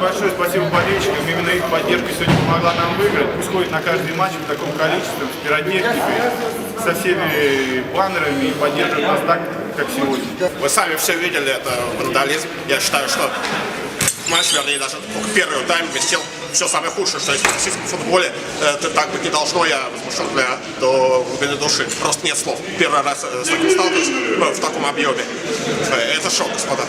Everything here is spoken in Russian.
Большое спасибо болельщикам. Именно их поддержка сегодня помогла нам выиграть. Пусть ходит на каждый матч в таком количестве, с пиротехникой, со всеми баннерами и поддерживает нас так, как сегодня. Вы сами все видели, это вандализм. Я считаю, что матч, вернее, даже только первый тайм вместил все самое худшее, что есть в российском футболе. Это так быть не должно, я возмущен для, до глубины души. Просто нет слов. Первый раз э, с таким сталкиваюсь ну, в таком объеме. Э, это шок, господа.